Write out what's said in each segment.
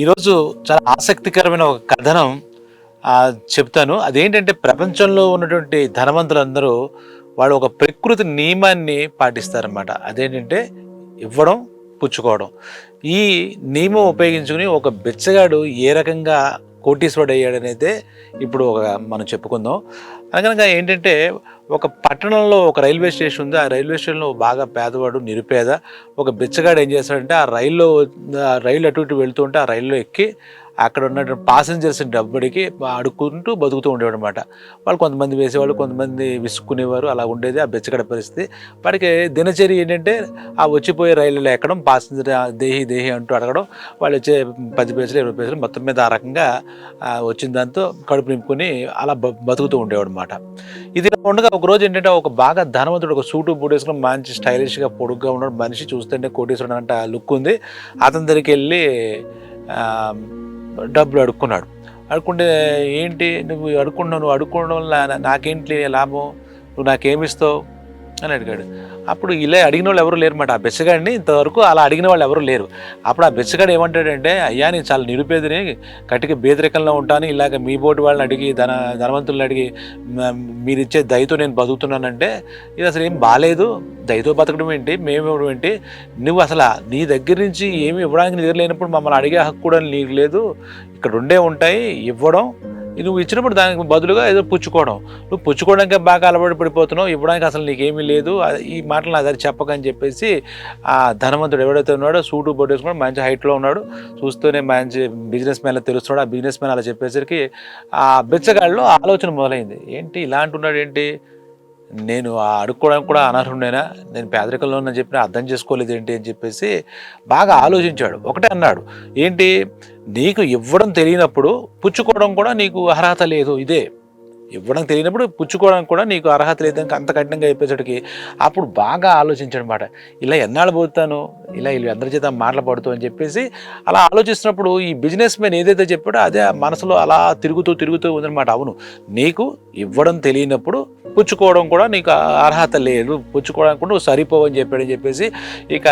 ఈరోజు చాలా ఆసక్తికరమైన ఒక కథనం చెప్తాను. అదేంటంటే ప్రపంచంలో ఉన్నటువంటి ధనవంతులందరూ వాళ్ళు ఒక ప్రకృతి నియమాన్ని పాటిస్తారన్నమాట. అదేంటంటే ఇవ్వడం పుచ్చుకోవడం. ఈ నియమం ఉపయోగించుకుని ఒక బిచ్చగాడు ఏ రకంగా కోటీశ్వరుడు అయ్యాడనైతే ఇప్పుడు ఒక మనం చెప్పుకుందాం. అనగా ఏంటంటే ఒక పట్టణంలో ఒక రైల్వే స్టేషన్ ఉంది. ఆ రైల్వే స్టేషన్లో బాగా పేదవాడు నిరుపేద. ఒక బిచ్చగాడు ఏం చేస్తాడంటే ఆ రైల్లో ఆ రైలు అటు ఇటు వెళ్తూ ఉంటే ఆ రైల్లో ఎక్కి అక్కడ ఉన్న పాసెంజర్స్ డబ్బుడికి అడుక్కుంటూ బతుకుతూ ఉండేవాడు అనమాట వాళ్ళు కొంతమంది వేసేవాళ్ళు కొంతమంది విసుక్కునేవారు. అలా ఉండేది ఆ బెచ్చగడ పరిస్థితి. వాడికి దినచర్య ఏంటంటే ఆ వచ్చిపోయే రైలులో ఎక్కడం పాసెంజర్ దేహి దేహి అంటూ అడగడం వాళ్ళు వచ్చే పది పైసలు ఇరవై పైసలు మొత్తం మీద ఆ రకంగా వచ్చిన దాంతో కడుపు నింపుకొని అలా బ- బతుకుతూ ఉండేవాడు అనమాట ఇది ఉండగా ఒక రోజు ఏంటంటే ఒక బాగా ధనవంతుడు ఒక సూటు బూట్ మంచి స్టైలిష్గా పొడుగ్గా ఉన్నాడు. మనిషి చూస్తుంటే కోటేశ్వరుడు అంటే లుక్ ఉంది అతని దగ్గరికి వెళ్ళి డబ్బులు అడుక్కున్నాడు. అడుక్కుంటే ఏంటి నువ్వు అడుక్కున్నావు నువ్వు అడుక్కోవడం వల్ల నాకేంటి లాభం? నువ్వు నాకేమిస్తావు అని అడిగాడు. అప్పుడు ఇలా అడిగిన వాళ్ళు ఎవరు లేరు మాట ఆ బెచ్చగాడిని ఇంతవరకు అలా అడిగిన వాళ్ళు ఎవరు లేరు. అప్పుడు ఆ బెచ్చగాడు ఏమంటాడంటే అయ్యా నేను చాలా నిరుపేదని కటిక బేదరికంలో ఉంటాను. ఇలాగ మీ బోటి వాళ్ళని అడిగి ధన ధనవంతులను అడిగి మ- మీరు ఇచ్చే దయతో నేను బతుకుతున్నానంటే ఇది అసలు ఏం బాగాలేదు దయతో బతకడం ఏంటి? మేము ఇవ్వడం ఏంటి? నువ్వు అసలు నీ దగ్గర నుంచి ఏమి ఇవ్వడానికి నిద్ర లేనప్పుడు మమ్మల్ని అడిగే హక్కు కూడా నీకు లేదు. ఇక్కడ ఉండే ఉంటాయి. ఇవ్వడం నువ్వు ఇచ్చినప్పుడు దానికి బదులుగా ఏదో పుచ్చుకోవడం. నువ్వు పుచ్చుకోవడానికి బాగా అలవాటు పడిపోతున్నావు. ఇవ్వడానికి అసలు నీకేమీ లేదు. ఈ మాటలు నా దగ్గర చెప్పకని చెప్పేసి ఆ ధనవంతుడు ఎవడైతే ఉన్నాడో సూటు బొట్టు వేసుకున్నాడు మంచి హైట్లో ఉన్నాడు. చూస్తూనే మంచి బిజినెస్ మ్యాన్ తెలుస్తున్నాడు. ఆ బిజినెస్ మ్యాన్ అలా చెప్పేసరికి ఆ బిచ్చగాళ్ళలో ఆలోచన మొదలైంది. ఏంటి ఇలా అంటున్నాడు ఏంటి? నేను అడుక్కోవడానికి కూడా అనర్హుడేనా నేను పేదరికంలో ఉన్న చెప్పిన అర్థం చేసుకోలేదు ఏంటి అని చెప్పేసి బాగా ఆలోచించాడు. ఒకటే అన్నాడు. ఏంటి? నీకు ఇవ్వడం తెలియనప్పుడు పుచ్చుకోవడం కూడా నీకు అర్హత లేదు. ఇదే. ఇవ్వడం తెలియనప్పుడు పుచ్చుకోవడానికి కూడా నీకు అర్హత లేదని అంత కఠినంగా చెప్పేసరికి అప్పుడు బాగా ఆలోచించడం మాట ఇలా ఎన్నాళ్ళు పోతాను ఇలా వీళ్ళు అందరి చేత మాటలు పడుతూ అని చెప్పేసి అలా ఆలోచిస్తున్నప్పుడు ఈ బిజినెస్ మ్యాన్ ఏదైతే చెప్పాడో అదే ఆ మనసులో అలా తిరుగుతూ తిరుగుతూ ఉందన్నమాట. అవును నీకు ఇవ్వడం తెలియనప్పుడు పుచ్చుకోవడం కూడా నీకు అర్హత లేదు. పుచ్చుకోవడానికి కూడా నువ్వు సరిపోవని చెప్పాడని చెప్పేసి ఇక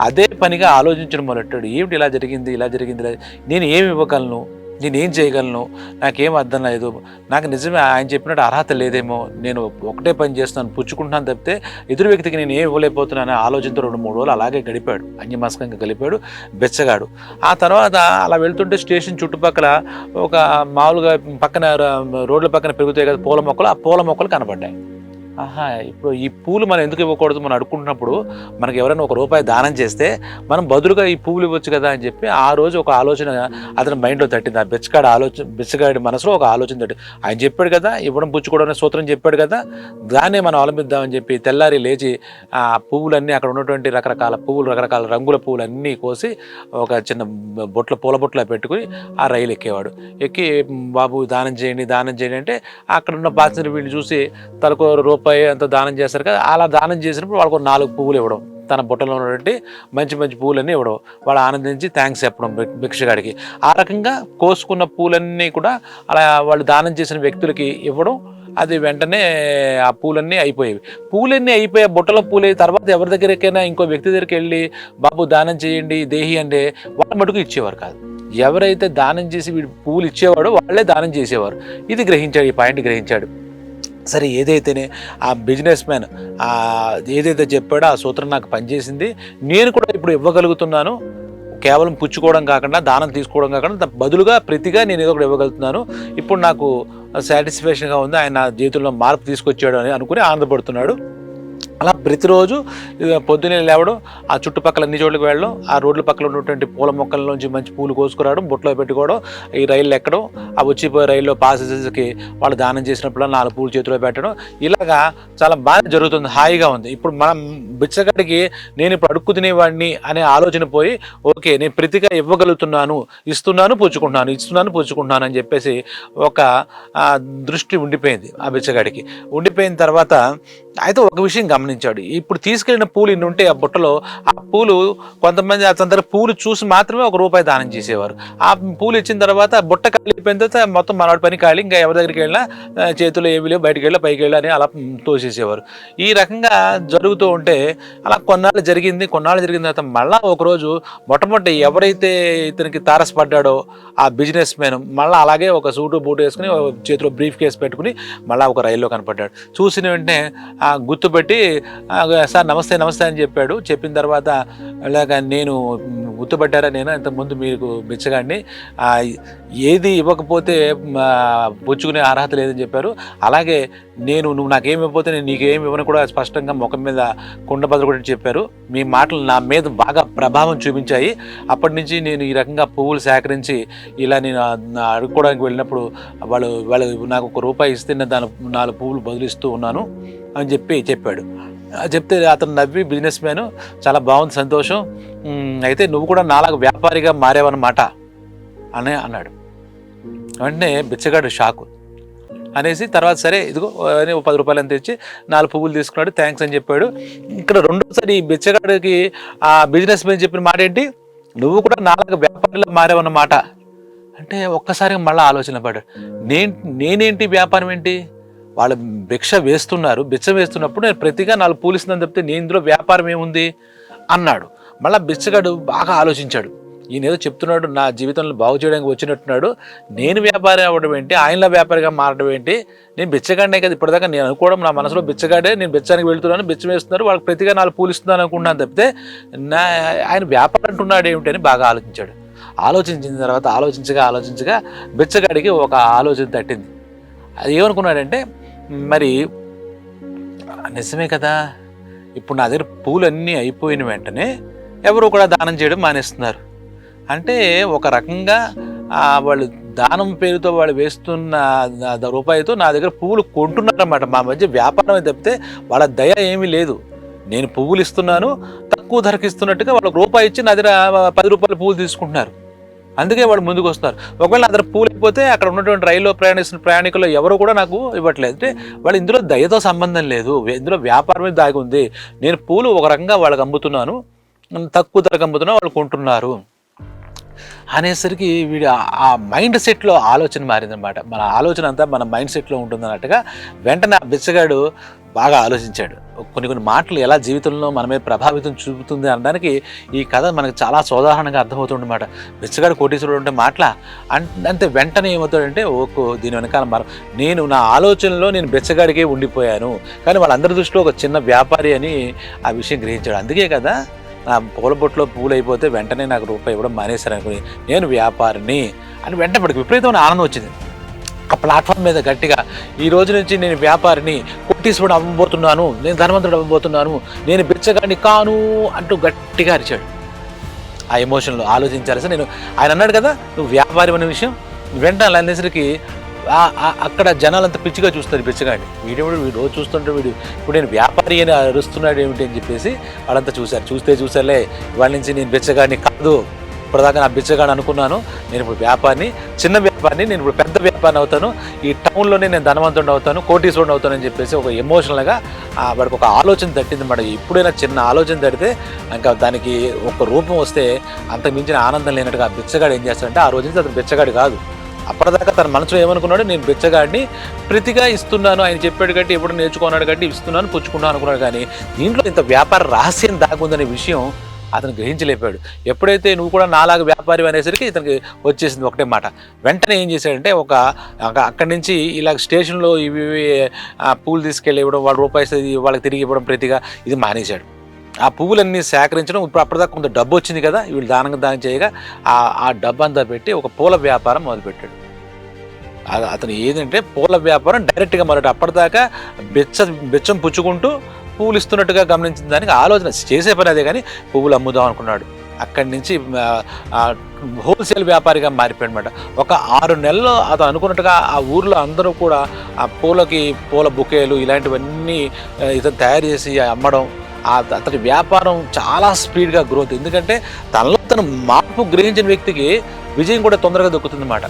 అదే పనిగా ఆలోచించడం మొదలెట్టాడు. ఏమిటి ఇలా జరిగింది? ఇలా జరిగింది? నేను ఏమి ఇవ్వగలను? నేనేం చేయగలను? నాకేం అర్థం లేదు. నాకు నిజమే ఆయన చెప్పినట్టు అర్హత లేదేమో. నేను ఒకటే పని చేస్తున్నాను పుచ్చుకుంటున్నాను తప్పితే ఎదురు వ్యక్తికి నేను ఏం ఇవ్వలేకపోతున్నాను ఆలోచనతో రెండు మూడు రోజులు అలాగే గడిపాడు. అన్యమాసకంగా గడిపాడు బెచ్చగాడు. ఆ తర్వాత అలా వెళ్తుంటే స్టేషన్ చుట్టుపక్కల ఒక మామూలుగా పక్కన రోడ్ల పక్కన పెరుగుతాయి కదా పూల మొక్కలు ఆ పూల మొక్కలు కనబడ్డాయి. ఆహా ఇప్పుడు ఈ పూలు మనం ఎందుకు ఇవ్వకూడదు మనం అడుక్కుంటున్నప్పుడు మనకి ఎవరైనా ఒక రూపాయి దానం చేస్తే మనం బదులుగా ఈ పువ్వులు ఇవ్వచ్చు కదా అని చెప్పి ఆ రోజు ఒక ఆలోచన అతని మైండ్లో తట్టింది. ఆ బిచ్చగాడి ఆలోచన బిచ్చగాడి మనసులో ఒక ఆలోచన తట్టి ఆయన చెప్పాడు కదా ఇవ్వడం పుచ్చుకోవడం సూత్రం చెప్పాడు కదా దాన్నే మనం అవలంబిద్దామని చెప్పి తెల్లారి లేచి ఆ పువ్వులన్నీ అక్కడ ఉన్నటువంటి రకరకాల పువ్వులు రకరకాల రంగుల పువ్వులు అన్నీ కోసి ఒక చిన్న బొట్ల పూల బొట్ల పెట్టుకుని ఆ రైలు ఎక్కేవాడు. ఎక్కి బాబు దానం చేయండి దానం చేయండి అంటే అక్కడ ఉన్న పాసెంజర్ వీళ్ళు చూసి తలకు రూపాయి అంత దానం చేస్తారు కదా అలా దానం చేసినప్పుడు వాళ్ళకు ఒక నాలుగు పువ్వులు ఇవ్వడం. తన బుట్టలో ఉన్నటువంటి మంచి మంచి పూలన్నీ ఇవ్వడం. వాళ్ళు ఆనందించి థ్యాంక్స్ చెప్పడం భిక్షగాడికి. ఆ రకంగా కోసుకున్న పూలన్నీ కూడా అలా వాళ్ళు దానం చేసిన వ్యక్తులకి ఇవ్వడం అది వెంటనే ఆ పూలన్నీ అయిపోయేవి. పూలన్నీ అయిపోయే బుట్టలో పూలే తర్వాత ఎవరి దగ్గరికైనా ఇంకో వ్యక్తి దగ్గరికి వెళ్ళి బాబు దానం చేయండి దేహి అంటే వాళ్ళ మటుకు ఇచ్చేవారు కాదు. ఎవరైతే దానం చేసి వీడు పూలు ఇచ్చేవాడో వాళ్ళే దానం చేసేవారు. ఇది గ్రహించాడు ఈ పాయింట్ గ్రహించాడు. సరే ఏదైతేనే ఆ బిజినెస్ మ్యాన్ ఏదైతే చెప్పాడో ఆ సూత్రం నాకు పనిచేసింది. నేను కూడా ఇప్పుడు ఇవ్వగలుగుతున్నాను. కేవలం పుచ్చుకోవడం కాకుండా దానం తీసుకోవడం కాకుండా బదులుగా ప్రతిగా నేను ఏదో ఒకటి ఇవ్వగలుగుతున్నాను. ఇప్పుడు నాకు సాటిస్ఫాక్షన్గా ఉంది. ఆయన నా జీవితంలో మార్పు తీసుకొచ్చాడు అని అనుకుని ఆనందపడుతున్నాడు. అలా ప్రతిరోజు పొద్దున్నే లేవడం ఆ చుట్టుపక్కల అన్ని చోట్లకి వెళ్ళడం ఆ రోడ్ల పక్కల ఉన్నటువంటి పూల మొక్కల నుంచి మంచి పూలు కోసుకురావడం బుట్టలో పెట్టుకోవడం ఈ రైళ్ళు ఎక్కడం ఆ వచ్చిపోయే రైల్లో పాసెంజర్స్కి వాళ్ళు దానం చేసినప్పుడు నాలుగు పూలు చేతిలో పెట్టడం ఇలాగా చాలా బాగా జరుగుతుంది హాయిగా ఉంది. ఇప్పుడు మనం బిచ్చగాడికి నేను ఇప్పుడు అడుక్కు తినేవాడిని అనే ఆలోచన పోయి ఓకే నేను ప్రతిగా ఇవ్వగలుగుతున్నాను ఇస్తున్నాను పుచ్చుకుంటున్నాను ఇస్తున్నాను పుచ్చుకుంటున్నాను అని చెప్పేసి ఒక దృష్టి ఉండిపోయింది ఆ బిచ్చగాడికి. ఉండిపోయిన తర్వాత అయితే ఒక విషయం గమనించాలి గమనించాడు. ఇప్పుడు తీసుకెళ్ళిన పూలు ఇన్ని ఉంటే ఆ బుట్టలో ఆ పూలు కొంతమంది అతని దగ్గర పూలు చూసి మాత్రమే ఒక రూపాయి దానం చేసేవారు. ఆ పూలు ఇచ్చిన తర్వాత బుట్ట కాలిపోయిన తర్వాత మొత్తం మనవాడి పని ఖాళీ ఇంకా ఎవరి దగ్గరికి వెళ్ళినా ఆ, చేతులు ఏమి లేవు బయటికి వెళ్ళా పైకి వెళ్ళా అని అలా తోసేసేవారు. ఈ రకంగా జరుగుతూ ఉంటే అలా కొన్నాళ్ళు జరిగింది. కొన్నాళ్ళు జరిగిన తర్వాత మళ్ళీ ఒకరోజు మొట్టమొదటి ఎవరైతే ఇతనికి తారసపడ్డాడో ఆ బిజినెస్ మ్యాన్ మళ్ళీ అలాగే ఒక సూటు బూటు వేసుకుని చేతిలో బ్రీఫ్ కేసు పెట్టుకుని మళ్ళీ ఒక రైల్లో కనపడ్డాడు. చూసిన వెంటనే గుర్తుపెట్టి సార్ నమస్తే నమస్తే అని చెప్పాడు. చెప్పిన తర్వాత అలాగా నేను గుర్తుపట్టారా నేను? ఇంతకుముందు మీకు బిచ్చగాడిని. ఏది ఇవ్వకపోతే పుచ్చుకునే అర్హత లేదని చెప్పారు. అలాగే నేను నువ్వు నాకేమి ఇవ్వకపోతే నేను నీకేమి ఇవ్వను కూడా స్పష్టంగా ముఖం మీద కుండ కూడా చెప్పారు. మీ మాటలు నా మీద బాగా ప్రభావం చూపించాయి. అప్పటి నుంచి నేను ఈ రకంగా పువ్వులు సేకరించి ఇలా నేను అడుక్కోవడానికి వెళ్ళినప్పుడు వాళ్ళు వాళ్ళు నాకు ఒక రూపాయి ఇస్తే నేను దాని నాలుగు పువ్వులు బదులిస్తూ ఉన్నాను అని చెప్పి చెప్పాడు. చెప్తే అతను నవ్వి బిజినెస్ మ్యాన్ చాలా బాగుంది సంతోషం. అయితే నువ్వు కూడా నాలాగ వ్యాపారిగా మారేవన్నమాట అని అన్నాడు. వెంటనే బిచ్చగాడు షాకు. అనేసి తర్వాత సరే ఇదిగో అని పది రూపాయలు అంత తెచ్చి నాలుగు పువ్వులు తీసుకున్నాడు థ్యాంక్స్ అని చెప్పాడు. ఇక్కడ రెండోసారి ఈ బిచ్చగాడికి ఆ బిజినెస్ మీద చెప్పిన మాట ఏంటి? నువ్వు కూడా నాలుగు వ్యాపారిలో మారేవన్నమాట అంటే ఒక్కసారి మళ్ళీ ఆలోచన పడ్డాడు. నేను నేనేంటి వ్యాపారం ఏంటి? వాళ్ళు భిక్ష వేస్తున్నారు బిచ్చ వేస్తున్నప్పుడు నేను ప్రతిగా నాలుగు పూలు ఇస్తుందని చెప్తే నేను ఇందులో వ్యాపారం ఏముంది? అన్నాడు. మళ్ళీ బిచ్చగాడు బాగా ఆలోచించాడు. ఈయన ఏదో చెప్తున్నాడు నా జీవితంలో బాగు చేయడానికి వచ్చినట్టున్నాడు. నేను వ్యాపారి అవ్వడం ఏంటి? ఆయనలా వ్యాపారిగా మారడం ఏంటి? నేను బిచ్చగాడినే కదా ఇప్పటిదాకా నేను అనుకోవడం నా మనసులో బిచ్చగాడే నేను బిచ్చానికి వెళ్తున్నాను బిచ్చం వేస్తున్నారు వాళ్ళకి ప్రతిగా నాలుగు పూలు ఇస్తున్నాను అనుకున్నాను తప్పితే నా ఆయన వ్యాపారం అంటున్నాడు ఏమిటి అని బాగా ఆలోచించాడు. ఆలోచించిన తర్వాత ఆలోచించగా ఆలోచించగా బిచ్చగాడికి ఒక ఆలోచన తట్టింది. అది ఏమనుకున్నాడంటే మరి నిజమే కదా ఇప్పుడు నా దగ్గర పూలు అన్నీ అయిపోయిన వెంటనే ఎవరు కూడా దానం చేయడం మానేస్తున్నారు. అంటే ఒక రకంగా వాళ్ళు దానం పేరుతో వాళ్ళు వేస్తున్న రూపాయితో నా దగ్గర పువ్వులు కొంటున్నారన్నమాట. మా మధ్య వ్యాపారం తప్పితే వాళ్ళ దయ ఏమీ లేదు. నేను పువ్వులు ఇస్తున్నాను తక్కువ ధరకు ఇస్తున్నట్టుగా వాళ్ళకి రూపాయి ఇచ్చి నా దగ్గర పది రూపాయలు పువ్వులు తీసుకుంటున్నారు. అందుకే వాళ్ళు ముందుకు వస్తారు ఒకవేళ నా దగ్గర పూలు అయిపోతే అక్కడ ఉన్నటువంటి రైల్లో ప్రయాణిస్తున్న ప్రయాణికులు ఎవరు కూడా నాకు ఇవ్వట్లేదు. అంటే వాళ్ళు ఇందులో దయతో సంబంధం లేదు. ఇందులో వ్యాపారమే దాగి ఉంది. నేను పూలు ఒక రకంగా వాళ్ళకి అమ్ముతున్నాను. తక్కువ ధరకు అమ్ముతున్నా వాళ్ళు కొంటున్నారు. అనేసరికి వీడి ఆ- మైండ్ సెట్లో ఆలోచన మారిందనమాట మన ఆలోచన అంతా మన మైండ్ సెట్లో ఉంటుందన్నట్టుగా వెంటనే బిచ్చగాడు బాగా ఆలోచించాడు. కొన్ని కొన్ని మాటలు ఎలా జీవితంలో మన మీద ప్రభావితం చూపుతుంది అనడానికి ఈ కథ మనకు చాలా సోదాహరణంగా అర్థమవుతుందన్నమాట. బిచ్చగాడు కోటీశ్వరుడు అంటే మాటల? అంటే వెంటనే ఏమవుతాడంటే ఓకో దీని వెనకాల మర నేను నా ఆలోచనలో నేను బిచ్చగాడికే ఉండిపోయాను. కానీ వాళ్ళందరి దృష్టిలో ఒక చిన్న వ్యాపారి అని ఆ విషయం గ్రహించాడు. అందుకే కదా నా పూల బొట్లో పూలు అయిపోతే వెంటనే నాకు రూపాయి ఇవ్వడం మానేశారు అనుకుని నేను వ్యాపారిని అని వెంటనే విపరీతమైన ఆనందం వచ్చింది. ఆ ప్లాట్ఫామ్ మీద గట్టిగా ఈ రోజు నుంచి నేను వ్యాపారిని కోటీశ్వరుడు అవ్వబోతున్నాను నేను ధనవంతుడు అవ్వబోతున్నాను నేను బిచ్చగాడిని కాను అంటూ గట్టిగా అరిచాడు. ఆ ఎమోషన్లో సార్ నేను ఆయన అన్నాడు కదా నువ్వు వ్యాపారి అనే విషయం వెంటనే అలా అనేసరికి అక్కడ జనాలంతా పిచ్చిగా చూస్తారు బిచ్చగాడిని వీడేవాడు వీడు రోజు చూస్తుంటే వీడు ఇప్పుడు నేను వ్యాపారి అని అరుస్తున్నాడు ఏమిటి అని చెప్పేసి వాళ్ళంతా చూశారు. చూస్తే చూసారులే వాళ్ళ నుంచి నేను బిచ్చగాడిని కాదు. ఇప్పటిదాకా నా బిచ్చగాడు అనుకున్నాను. నేను ఇప్పుడు వ్యాపారిని చిన్న వ్యాపారిని నేను ఇప్పుడు పెద్ద వ్యాపారిని అవుతాను. ఈ టౌన్లోనే నేను ధనవంతుడు అవుతాను కోటీశ్వరుడు అవుతాను అని చెప్పేసి ఒక ఎమోషనల్గా వాడికి ఒక ఆలోచన తట్టింది మాట. ఎప్పుడైనా చిన్న ఆలోచన తడితే ఇంకా దానికి ఒక రూపం వస్తే అంతకు మించిన ఆనందం లేనట్టుగా ఆ బిచ్చగాడు ఏం చేస్తాడంటే ఆ రోజు నుంచి అతను బిచ్చగాడు కాదు. అప్పటిదాకా తన మనసులో ఏమనుకున్నాడు నేను బిచ్చగాడిని ప్రతిగా ఇస్తున్నాను. ఆయన చెప్పాడు కట్టి ఎప్పుడు నేర్చుకున్నాడు కట్టి ఇస్తున్నాను పుచ్చుకున్నాను అనుకున్నాడు కానీ దీంట్లో ఇంత వ్యాపార రహస్యం దాగుందనే విషయం అతను గ్రహించలేపాడు. ఎప్పుడైతే నువ్వు కూడా నాలాగా వ్యాపారి అనేసరికి ఇతనికి వచ్చేసింది ఒకటే మాట. వెంటనే ఏం చేశాడంటే ఒక ఒక- అక్కడి నుంచి ఇలా స్టేషన్లో ఇవి ఇవి, పూలు తీసుకెళ్ళి ఇవ్వడం వాళ్ళ రూపాయి వాళ్ళకి తిరిగి ఇవ్వడం ప్రతిగా ఇది మానేశాడు. ఆ పువ్వులన్నీ సేకరించడం ఇప్పుడు అప్పటిదాకా కొంత డబ్బు వచ్చింది కదా వీళ్ళు దానంగా దానం చేయగా ఆ ఆ డబ్బు అంతా పెట్టి ఒక పూల వ్యాపారం మొదలుపెట్టాడు. అతను ఏదంటే పూల వ్యాపారం డైరెక్ట్గా మొదటి అప్పటిదాకా బెచ్చ బెచ్చం పుచ్చుకుంటూ పువ్వులు ఇస్తున్నట్టుగా గమనించిన దానికి ఆలోచన చేసే పని అదే కానీ పువ్వులు అమ్ముదాం అనుకున్నాడు. అక్కడి నుంచి హోల్సేల్ వ్యాపారిగా మారిపోయాడు అనమాట ఒక ఆరు నెలల్లో అతను అనుకున్నట్టుగా ఆ ఊర్లో అందరూ కూడా ఆ పూలకి పూల బుకేలు ఇలాంటివన్నీ ఇతను తయారు చేసి అమ్మడం అతని వ్యాపారం చాలా స్పీడ్గా గ్రోత్. ఎందుకంటే తనలో తను మార్పు గ్రహించిన వ్యక్తికి విజయం కూడా తొందరగా దొరుకుతుంది అన్నమాట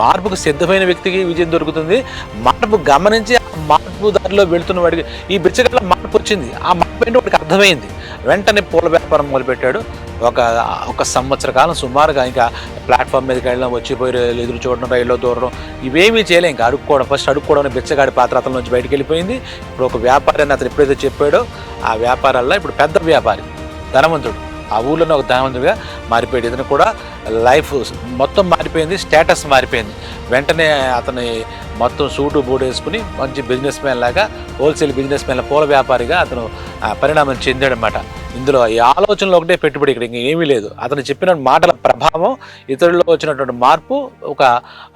మార్పుకు సిద్ధమైన వ్యక్తికి విజయం దొరుకుతుంది. మార్పు గమనించి మార్పు దారిలో వెళుతున్న వాడికి ఈ బిచ్చగల మార్పు వచ్చింది. ఆ మార్పు ఏంటో వాడికి అర్థమైంది. వెంటనే పూల వ్యాపారం మొదలుపెట్టాడు. ఒక ఒక సంవత్సర కాలం సుమారుగా ఇంకా ప్లాట్ఫామ్ మీదకి వెళ్ళడం వచ్చిపోయి ఎదురు చూడడం రైల్లో దూరడం ఇవేమీ చేయలేం. ఇంకా అడుక్కోవడం ఫస్ట్ అడుక్కోవడం బిచ్చగాడి పాత్ర అతని నుంచి బయటకు వెళ్ళిపోయింది. ఇప్పుడు ఒక వ్యాపారాన్ని అతను ఎప్పుడైతే చెప్పాడో ఆ వ్యాపారాల్లో ఇప్పుడు పెద్ద వ్యాపారి ధనవంతుడు. ఆ ఊళ్ళోనే ఒక ధనవంతుడిగా మారిపోయాడు. ఇతను కూడా లైఫ్ మొత్తం మారిపోయింది స్టేటస్ మారిపోయింది. వెంటనే అతని మొత్తం సూటు బూట్ వేసుకుని మంచి బిజినెస్ మ్యాన్ లాగా హోల్సేల్ బిజినెస్ మ్యాన్ పూల వ్యాపారిగా అతను పరిణామం చెందాడనమాట ఇందులో ఈ ఆలోచనలో ఒకటే పెట్టుబడి ఇక్కడ ఇంకా ఏమీ లేదు. అతను చెప్పిన మాటల ప్రభావం ఇతరుల్లో వచ్చినటువంటి మార్పు ఒక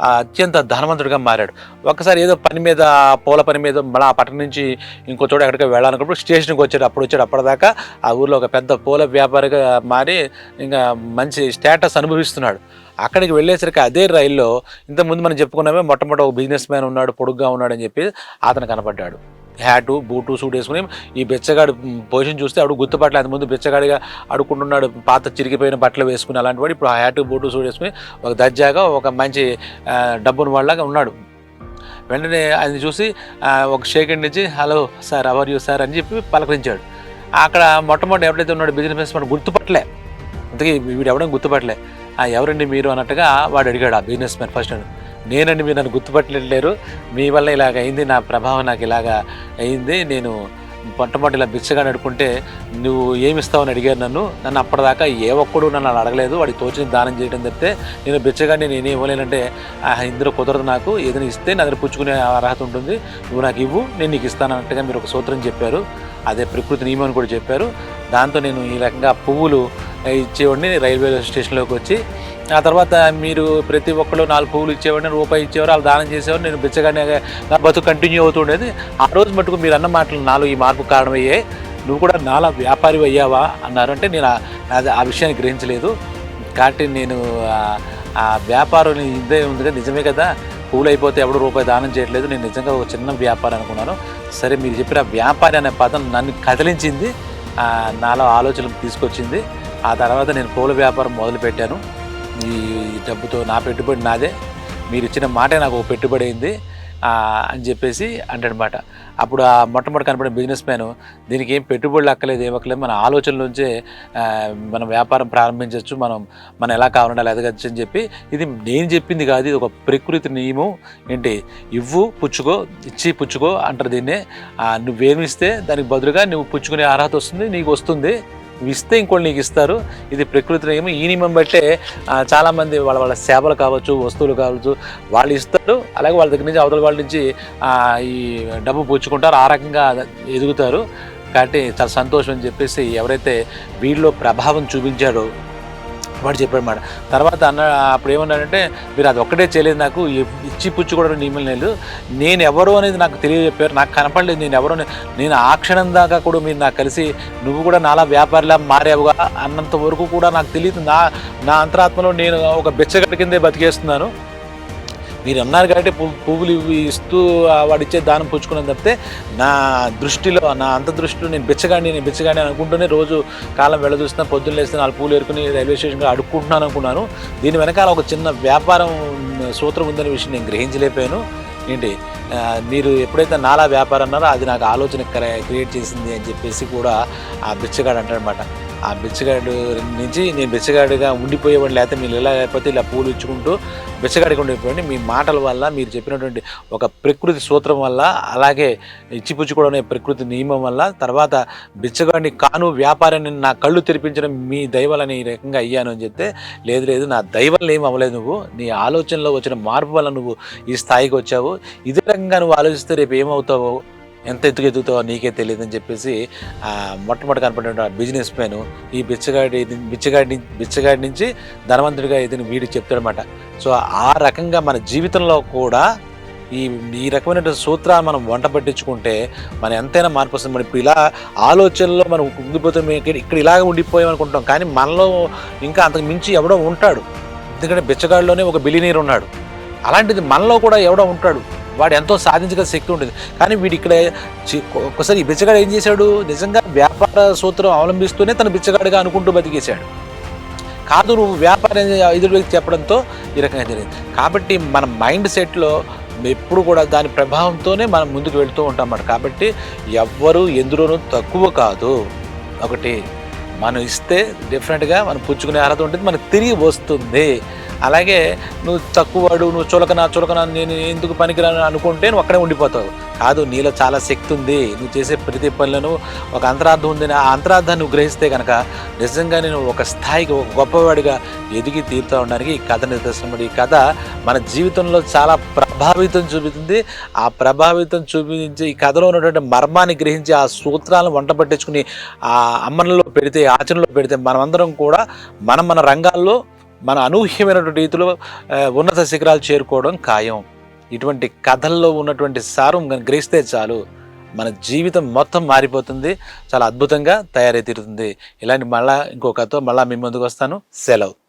అత్యంత ధనవంతుడిగా మారాడు. ఒక్కసారి ఏదో పని మీద పూల పని మీద మళ్ళీ ఆ పట్టణం నుంచి ఇంకో చోట ఎక్కడికి వెళ్ళాలనుకున్నప్పుడు స్టేషన్కి వచ్చాడు. అప్పుడు వచ్చాడు. అప్పటిదాకా ఆ ఊర్లో ఒక పెద్ద పూల వ్యాపారిగా మారి ఇంకా మంచి స్టేటస్ అనుభవిస్తున్నాడు. అక్కడికి వెళ్ళేసరికి అదే రైల్లో ఇంతకుముందు మనం చెప్పుకున్నామే మొట్టమొదటి ఒక బిజినెస్ మ్యాన్ ఉన్నాడు పొడుగ్గా ఉన్నాడు అని చెప్పి అతను కనపడ్డాడు. హ్యాటు బూటు సూట్ వేసుకుని ఈ బెచ్చగాడి పొజిషన్ చూస్తే అడుగు గుర్తుపట్టలేదు అంత ముందు బెచ్చగాడిగా అడుక్కుంటున్నాడు పాత చిరిగిపోయిన బట్టలు వేసుకుని అలాంటి వాడు ఇప్పుడు ఆ హ్యాటు బూటు సూట్ వేసుకుని ఒక దర్జాగా ఒక మంచి డబ్బును వాళ్ళగా ఉన్నాడు. వెంటనే ఆయన చూసి ఒక షేక్ హ్యాండ్ ఇచ్చి hello sir how are you sir అని చెప్పి పలకరించాడు. అక్కడ మొట్టమొదటి ఎవరైతే ఉన్నాడు బిజినెస్ మ్యాన్ గుర్తుపట్టలే అందుకే వీడు ఎవడం గుర్తుపట్టలే ఎవరండి మీరు? అన్నట్టుగా వాడు అడిగాడు ఆ బిజినెస్ మ్యాన్ ఫస్ట్ నేనండి మీరు నన్ను గుర్తుపట్టలేరు మీ వల్ల ఇలాగ అయింది నా ప్రభావం నాకు ఇలాగ అయింది. నేను మొట్టమొదటి ఇలా బిచ్చగా నడుపుకుంటే నువ్వు ఏమి అని అడిగారు నన్ను. నన్ను అప్పటిదాకా ఏ ఒక్కడు నన్ను అలా అడగలేదు. వాడికి తోచిన దానం చేయడం తప్పితే నేను బిచ్చగా నేను ఏం ఇవ్వలేనంటే "ఆ, ఇందులో కుదరదు నాకు. ఏదైనా ఇస్తే నా దగ్గర పుచ్చుకునే అర్హత ఉంటుంది. నువ్వు నాకు ఇవ్వు. నేను నీకు ఇస్తాను అన్నట్టుగా మీరు ఒక సూత్రం చెప్పారు. అదే ప్రకృతి నియమం అని కూడా చెప్పారు. దాంతో నేను ఈ రకంగా పువ్వులు ఇచ్చేవాడిని రైల్వే స్టేషన్లోకి వచ్చి ఆ తర్వాత మీరు ప్రతి ఒక్కరు నాలుగు పువ్వులు ఇచ్చేవాడిని రూపాయి ఇచ్చేవారు వాళ్ళు దానం చేసేవారు నేను బిచ్చగానే నా బతుకు కంటిన్యూ అవుతుండేది ఆ రోజు మటుకు మీరు అన్న మాటలు నాలో ఈ మార్పు కారణమయ్యాయి. నువ్వు కూడా నాలా వ్యాపారి అయ్యావా అన్నారు. అంటే నేను ఆ- అది ఆ విషయాన్ని గ్రహించలేదు. కాబట్టి నేను ఆ- ఆ వ్యాపారం ఇదే ఉంది కదా నిజమే కదా? పూలు అయిపోతే ఎవడు రూపాయి దానం చేయట్లేదు. నేను నిజంగా ఒక చిన్న వ్యాపారం అనుకున్నాను. సరే మీరు చెప్పిన వ్యాపారి అనే పదం నన్ను కదిలించింది. నాలో ఆలోచనలు తీసుకొచ్చింది. ఆ తర్వాత నేను పూల వ్యాపారం మొదలుపెట్టాను. ఈ డబ్బుతో నా పెట్టుబడి నాదే. మీరు ఇచ్చిన మాటే నాకు ఒక పెట్టుబడి అయింది. అని చెప్పేసి అంటాడనమాట. అప్పుడు ఆ మొట్టమొదటి కనపడిన బిజినెస్ మ్యాన్ దీనికి ఏం పెట్టుబడులు అక్కలేదు ఏమక్కలేదు మన ఆలోచనలోంచే నుంచే మనం వ్యాపారం ప్రారంభించవచ్చు మనం మనం ఎలా కావాలంటే అలా ఎదగచ్చు అని చెప్పి ఇది నేను చెప్పింది కాదు ఇది ఒక ప్రకృతి నియమం ఏంటి? ఇవ్వు పుచ్చుకో ఇచ్చి పుచ్చుకో అంటారు దీన్నే. నువ్వేమిస్తే దానికి బదులుగా నువ్వు పుచ్చుకునే అర్హత వస్తుంది నీకు వస్తుంది. ఇస్తే ఇంకోటి నీకు ఇస్తారు. ఇది ప్రకృతి నియమం ఈ నియమం బట్టే చాలామంది వాళ్ళ వాళ్ళ సేవలు కావచ్చు వస్తువులు కావచ్చు వాళ్ళు ఇస్తారు. అలాగే వాళ్ళ దగ్గర నుంచి అవతల వాళ్ళ నుంచి ఈ డబ్బు పుచ్చుకుంటారు. ఆ రకంగా ఎదుగుతారు. కాబట్టి చాలా సంతోషం అని చెప్పేసి ఎవరైతే వీళ్ళలో ప్రభావం చూపించాడో వాడు చెప్పాడు మాట. తర్వాత అన్న అప్పుడు ఏమన్నాడంటే మీరు అది ఒక్కటే చేయలేదు నాకు ఇచ్చి పుచ్చుకోవడం నియమం లేదు. నేను ఎవరు అనేది నాకు తెలియజెప్పారు. నాకు కనపడలేదు. నేను ఎవరు నేను ఆ క్షణం దాకా కూడా మీరు నాకు కలిసి నువ్వు కూడా నాలా వ్యాపారిలా మారావుగా అన్నంత వరకు కూడా నాకు తెలియదు. నా నా అంతరాత్మలో నేను ఒక బెచ్చగడ్డ కిందే బతికేస్తున్నాను. మీరు అన్నారు కాబట్టి పువ్వు పువ్వులు ఇవి ఇస్తూ వాడిచ్చే దానం పుచ్చుకున్నాను తప్పితే నా దృష్టిలో నా అంత దృష్టిలో నేను బిచ్చగాడిని నేను బిచ్చగాడిని అనుకుంటూనే రోజు కాలం వెళ్ళదూస్తున్నా పొద్దున్న లేస్తే నాలుగు పూలు ఏరుకుని రైల్వే స్టేషన్గా అడుక్కుంటున్నాను అనుకున్నాను. దీని వెనకాల ఒక చిన్న వ్యాపారం సూత్రం ఉందనే విషయం నేను గ్రహించలేకపోయాను. ఏంటి? మీరు ఎప్పుడైతే నాలా వ్యాపారం అన్నారో అది నాకు ఆలోచన క్రియేట్ చేసింది అని చెప్పేసి కూడా ఆ బిచ్చగాడు అంటాడనమాట ఆ బిచ్చగాడు నుంచి నేను బిచ్చగాడిగా ఉండిపోయేవాడిని లేకపోతే మీరు ఇలా లేకపోతే ఇలా పూలు ఇచ్చుకుంటూ బిచ్చగాడిగా ఉండిపోయండి మీ మాటల వల్ల మీరు చెప్పినటువంటి ఒక ప్రకృతి సూత్రం వల్ల అలాగే ఇచ్చిపుచ్చుకోవడం అనే ప్రకృతి నియమం వల్ల తర్వాత బిచ్చగాడిని కాను వ్యాపారాన్ని నా కళ్ళు తెరిపించడం మీ దైవాలని ఈ రకంగా అయ్యాను అని చెప్తే లేదు లేదు నా దైవం ఏం అవ్వలేదు నువ్వు. నీ ఆలోచనలో వచ్చిన మార్పు వల్ల నువ్వు ఈ స్థాయికి వచ్చావు. ఇదే రకంగా నువ్వు ఆలోచిస్తే రేపు ఏమవుతావు ఎంత ఎత్తుకు ఎదుగుతావో నీకే తెలియదు అని చెప్పేసి మొట్టమొదటి కనపడిన బిజినెస్ మ్యాన్ ఈ బిచ్చగాడి బిచ్చగాడి బిచ్చగాడి నుంచి ధనవంతుడిగా ఇది వీడికి చెప్తాడనమాట సో ఆ రకంగా మన జీవితంలో కూడా ఈ ఈ రకమైన సూత్రాలు మనం వంట పట్టించుకుంటే మనం ఎంతైనా మార్పు వస్తుంది. మనం ఇప్పుడు ఇలా ఆలోచనలో మనం ఉండిపోతాం ఇక్కడ ఇక్కడ ఇలాగ ఉండిపోయాం అనుకుంటాం. కానీ మనలో ఇంకా అంతకు మించి ఎవడో ఉంటాడు. ఎందుకంటే బిచ్చగాడిలోనే ఒక బిలినీర్ ఉన్నాడు. అలాంటిది మనలో కూడా ఎవడో ఉంటాడు. వాడు ఎంతో సాధించగల శక్తి ఉంటుంది. కానీ వీడు ఇక్కడ చి- ఈ బిచ్చగాడు ఏం చేశాడు? నిజంగా వ్యాపార సూత్రం అవలంబిస్తూనే తన బిచ్చగాడిగా అనుకుంటూ బతికేశాడు. కాదు నువ్వు వ్యాపారం ఎదురు వ్యక్తి చెప్పడంతో ఈ రకంగా జరిగింది. కాబట్టి మన మైండ్ సెట్లో ఎప్పుడు కూడా దాని ప్రభావంతోనే మనం ముందుకు వెళుతూ ఉంటాం అన్నమాట కాబట్టి ఎవ్వరూ ఎందులోనూ తక్కువ కాదు. ఒకటి మనం ఇస్తే డెఫినెట్గా మనం పుచ్చుకునే అర్హత ఉంటుంది. మనకు తిరిగి వస్తుంది. అలాగే నువ్వు తక్కువ వాడు నువ్వు చులకన చులకన నేను ఎందుకు పనికిరాను అనుకుంటే నువ్వు అక్కడే ఉండిపోతావు. కాదు నీలో చాలా శక్తి ఉంది. నువ్వు చేసే ప్రతి పనులను ఒక అంతరార్థం ఉంది ఆ అంతరార్థాన్ని నువ్వు గ్రహిస్తే కనుక నిజంగా నేను ఒక స్థాయికి ఒక గొప్పవాడిగా ఎదిగి తీరుతూ ఉండడానికి ఈ కథ నిదర్శనం ఈ కథ మన జీవితంలో చాలా ప్రభావితం చూపుతుంది ఆ ప్రభావితం చూపించి ఈ కథలో ఉన్నటువంటి మర్మాన్ని గ్రహించి ఆ సూత్రాలను వంట పట్టించుకుని ఆ అమ్మలలో పెడితే ఆచరణలో పెడితే మనమందరం కూడా మనం మన రంగాల్లో మన అనూహ్యమైనటువంటి రీతిలో ఉన్నత శిఖరాలు చేరుకోవడం ఖాయం. ఇటువంటి కథల్లో ఉన్నటువంటి సారం గ్రహిస్తే చాలు. మన జీవితం మొత్తం మారిపోతుంది. చాలా అద్భుతంగా తయారై తీరుతుంది. ఇలాంటి మళ్ళా ఇంకో కథతో మళ్ళీ మీ ముందుకు వస్తాను. సెలవు.